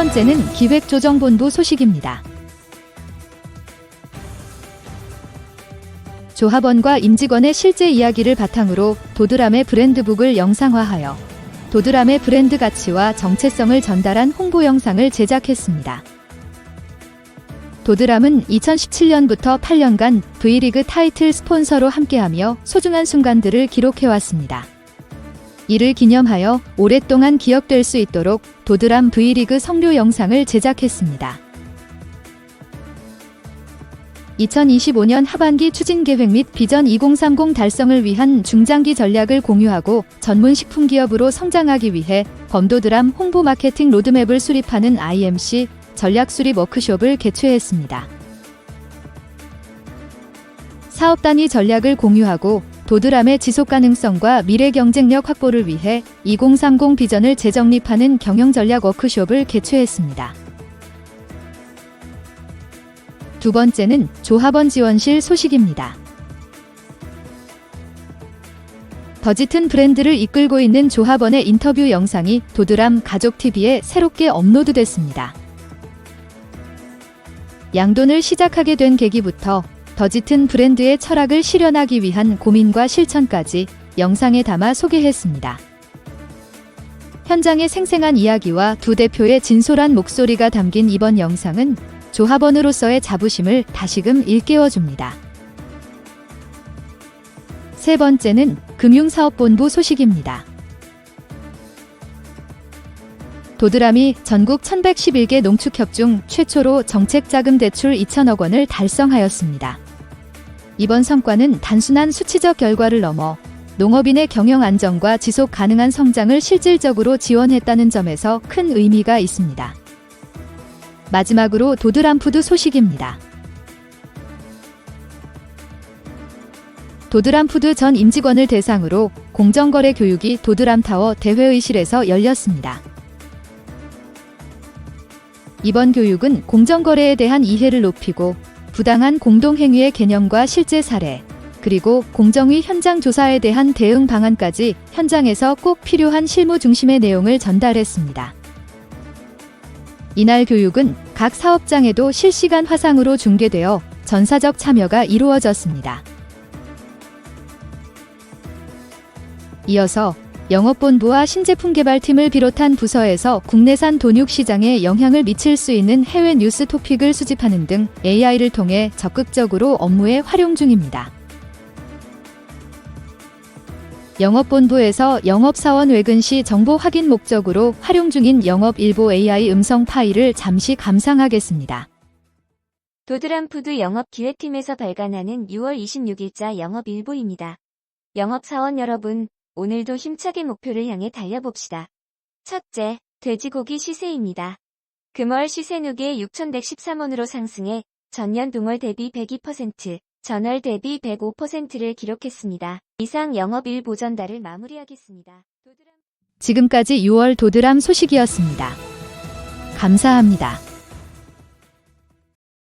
번째는 기획조정본부 소식입니다. 조합원과 임직원의 실제 이야기를 바탕으로 도드람의 브랜드북을 영상화하여 도드람의 브랜드 가치와 정체성을 전달한 홍보 영상을 제작했습니다. 도드람은 2017년부터 8년간 V리그 타이틀 스폰서로 함께하며 소중한 순간들을 기록해왔습니다. 이를 기념하여 오랫동안 기억될 수 있도록 도드람 V리그 성료 영상을 제작했습니다. 2025년 하반기 추진 계획 및 비전 2030 달성을 위한 중장기 전략을 공유하고 전문 식품 기업으로 성장하기 위해 범도드람 홍보 마케팅 로드맵을 수립하는 IMC 전략 수립 워크숍을 개최했습니다. 사업 단위 전략을 공유하고 도드람의 지속 가능성과 미래 경쟁력 확보를 위해 2030 비전을 재정립하는 경영 전략 워크숍을 개최했습니다. 두 번째는 조합원 지원실 소식입니다. 더짙은 브랜드를 이끌고 있는 조합원의 인터뷰 영상이 도드람 가족TV에 새롭게 업로드됐습니다. 양돈을 시작하게 된 계기부터 더 짙은 브랜드의 철학을 실현하기 위한 고민과 실천까지 영상에 담아 소개했습니다. 현장의 생생한 이야기와 두 대표의 진솔한 목소리가 담긴 이번 영상은 조합원으로서의 자부심을 다시금 일깨워줍니다. 세 번째는 금융사업본부 소식입니다. 도드람이 전국 1111개 농축협 중 최초로 정책자금 대출 2천억 원을 달성하였습니다. 이번 성과는 단순한 수치적 결과를 넘어 농업인의 경영 안정과 지속 가능한 성장을 실질적으로 지원했다는 점에서 큰 의미가 있습니다. 마지막으로 도드람푸드 소식입니다. 도드람푸드 전 임직원을 대상으로 공정거래 교육이 도드람타워 대회의실에서 열렸습니다. 이번 교육은 공정거래에 대한 이해를 높이고 부당한 공동행위의 개념과 실제 사례, 그리고 공정위 현장 조사에 대한 대응 방안까지 현장에서 꼭 필요한 실무 중심의 내용을 전달했습니다. 이날 교육은 각 사업장에도 실시간 화상으로 중계되어 전사적 참여가 이루어졌습니다. 이어서 영업본부와 신제품 개발팀을 비롯한 부서에서 국내산 돈육 시장에 영향을 미칠 수 있는 해외 뉴스 토픽을 수집하는 등 AI를 통해 적극적으로 업무에 활용 중입니다. 영업본부에서 영업사원 외근 시 정보 확인 목적으로 활용 중인 영업일보 AI 음성 파일을 잠시 감상하겠습니다. 도드람푸드 영업기획팀에서 발간하는 6월 26일자 영업일보입니다. 영업사원 여러분, 오늘도 힘차게 목표를 향해 달려봅시다. 첫째, 돼지고기 시세입니다. 금월 시세 누계 6,113원으로 상승해 전년 동월 대비 102%, 전월 대비 105%를 기록했습니다. 이상 영업일 보 전달을 마무리하겠습니다. 지금까지 6월 도드람 소식이었습니다. 감사합니다.